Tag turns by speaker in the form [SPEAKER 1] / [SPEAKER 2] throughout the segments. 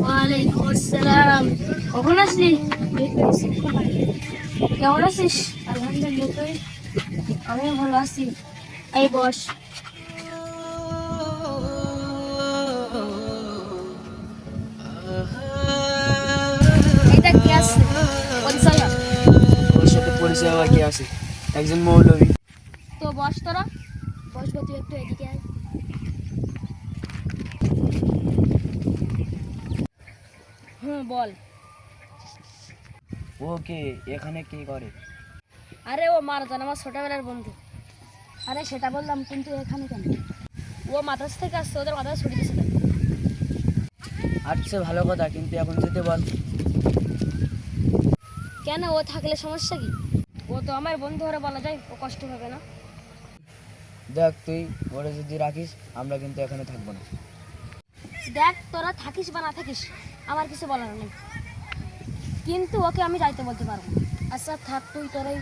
[SPEAKER 1] ওয়ালাইকুম আসসালাম। কখন আসলি? কেমন আছিস? আলহামদুলিল্লাহ। আমি ভালো আছি। এই বস। এটা কি আছে? পরিচয়
[SPEAKER 2] কি আছে? একজন মৌলবী।
[SPEAKER 1] তো বস তোরা। বসবো তুই একটু এদিকে আয়। হুম বল।
[SPEAKER 2] ও কে এখানে কি করে?
[SPEAKER 1] আরে ও মারজান আমার ছোটবেলার বন্ধু। আরে সেটা বললাম কিন্তু এখানে কেন? ও মাদ্রাসা থেকে আসছে ওদের মাদ্রাসা ছুটি তাই।
[SPEAKER 2] আচ্ছা ভালো কথা কিন্তু এখন যেতে বল।
[SPEAKER 1] কেন ও থাকলে সমস্যা কি? ও তো আমার বন্ধু হরে বলা যায় ও কষ্ট হবে না।
[SPEAKER 2] দেখ তুই ওরে যদি রাখিস আমরা কিন্তু এখানে থাকব না।
[SPEAKER 1] দেখ তোরা থাকিস বা না থাকিস আমার কিছু বলার নেই। কিন্তু ওকে আমি যাইতে বলতে পারব। আচ্ছা থাক তুই তোরাই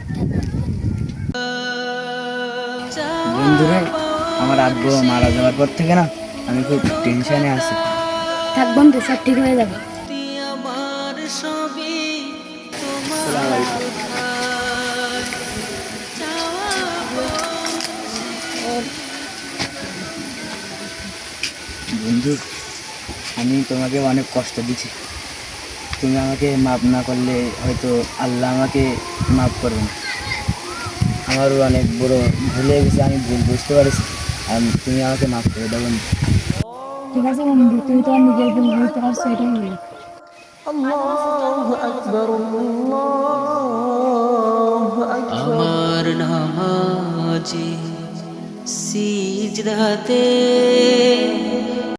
[SPEAKER 2] বন্ধুরে আমার আব্বু মারা যাওয়ার পর থেকে না আমি খুব টেনশনে আছি।
[SPEAKER 1] থাক বন্ধু সব ঠিক হয়ে যাবে।
[SPEAKER 2] বন্ধু আমি তোমাকে অনেক কষ্ট দিচ্ছি তুমি আমাকে মাফ না করলে হয়তো আল্লাহ আমাকে মাফ করবে না আমারও অনেক বড় ভুলে গেছে আমি ভুল বুঝতে পারছি। আর তুমি আমাকে মাফ করে দাও বন্ধু।
[SPEAKER 1] ঠিক আছে বন্ধু তুমি তো নিজের ভুল বুঝতে পারছ এটাই হলো।
[SPEAKER 3] আমার নামাজে সিজদাতে